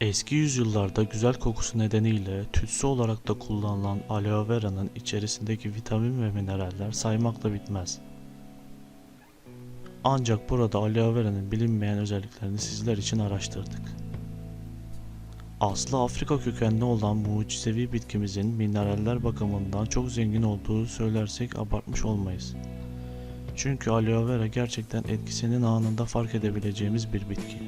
Eski yüzyıllarda güzel kokusu nedeniyle tütsü olarak da kullanılan aloe vera'nın içerisindeki vitamin ve mineraller saymakla bitmez. Ancak burada aloe vera'nın bilinmeyen özelliklerini sizler için araştırdık. Aslı Afrika kökenli olan mucizevi bitkimizin mineraller bakımından çok zengin olduğu söylersek abartmış olmayız. Çünkü aloe vera gerçekten etkisinin anında fark edebileceğimiz bir bitki.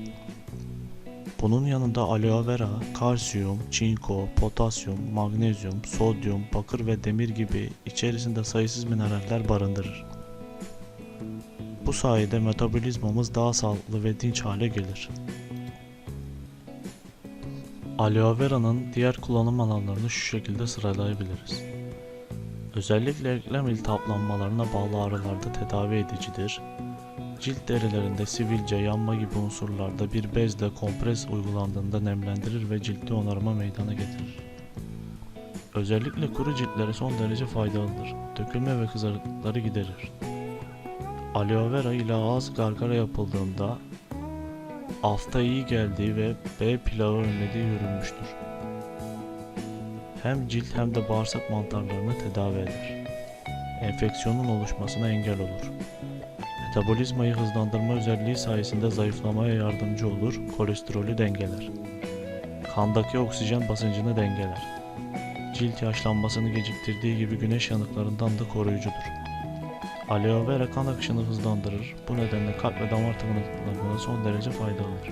Bunun yanında aloe vera, kalsiyum, çinko, potasyum, magnezyum, sodyum, bakır ve demir gibi içerisinde sayısız mineraller barındırır. Bu sayede metabolizmamız daha sağlıklı ve dinç hale gelir. Aloe vera'nın diğer kullanım alanlarını şu şekilde sıralayabiliriz. Özellikle eklem iltihaplanmalarına bağlı ağrılarda tedavi edicidir. Cilt derilerinde sivilce, yanma gibi unsurlarda bir bezle kompres uygulandığında nemlendirir ve ciltte onarma meydana getirir. Özellikle kuru ciltlere son derece faydalıdır. Dökülme ve kızarıklıkları giderir. Aloe vera ile ağız gargara yapıldığında afta iyi geldiği ve B pilavı önlediği görülmüştür. Hem cilt hem de bağırsak mantarlarını tedavi eder. Enfeksiyonun oluşmasına engel olur. Metabolizmayı hızlandırma özelliği sayesinde zayıflamaya yardımcı olur, kolesterolü dengeler. Kandaki oksijen basıncını dengeler. Cilt yaşlanmasını geciktirdiği gibi güneş yanıklarından da koruyucudur. Aloe vera kan akışını hızlandırır, bu nedenle kalp ve damar tıkanıklıklarına son derece faydalıdır.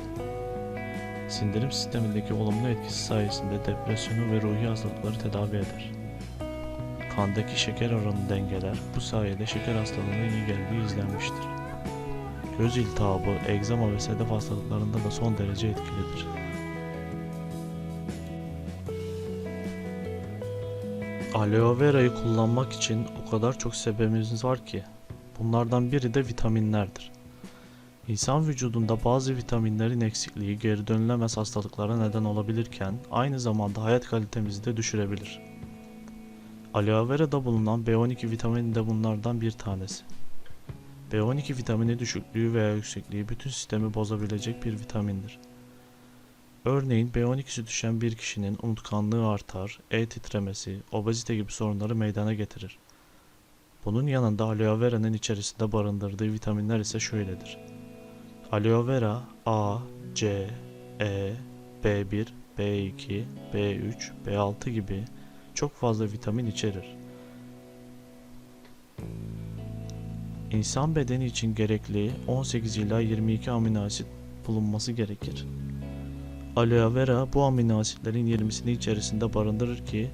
Sindirim sistemindeki olumlu etkisi sayesinde depresyonu ve ruhi hastalıkları tedavi eder. Kandaki şeker oranını dengeler, bu sayede şeker hastalığına iyi geldiği izlenmiştir. Göz iltihabı, egzama ve sedef hastalıklarında da son derece etkilidir. Aloe vera'yı kullanmak için o kadar çok sebebimiz var ki. Bunlardan biri de vitaminlerdir. İnsan vücudunda bazı vitaminlerin eksikliği geri dönülemez hastalıklara neden olabilirken aynı zamanda hayat kalitemizi de düşürebilir. Aloe vera'da bulunan B12 vitamini de bunlardan bir tanesi. B12 vitamini düşüklüğü veya yüksekliği bütün sistemi bozabilecek bir vitamindir. Örneğin B12'si düşen bir kişinin unutkanlığı artar, el titremesi, obezite gibi sorunları meydana getirir. Bunun yanında aloe vera'nın içerisinde barındırdığı vitaminler ise şöyledir. Aloe vera A, C, E, B1, B2, B3, B6 gibi çok fazla vitamin içerir. İnsan bedeni için gerekli 18 ila 22 amino asit bulunması gerekir. Aloe vera bu amino asitlerin 20'sini içerisinde barındırır ki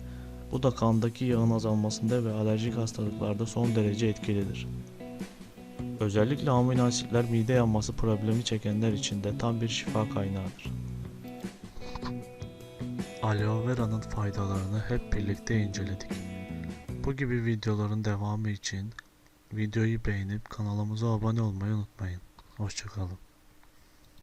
bu da kandaki yağın azalmasında ve alerjik hastalıklarda son derece etkilidir. Özellikle amino asitler mide yanması problemi çekenler için de tam bir şifa kaynağıdır. Aloe vera'nın faydalarını hep birlikte inceledik. Bu gibi videoların devamı için videoyu beğenip kanalımıza abone olmayı unutmayın. Hoşçakalın.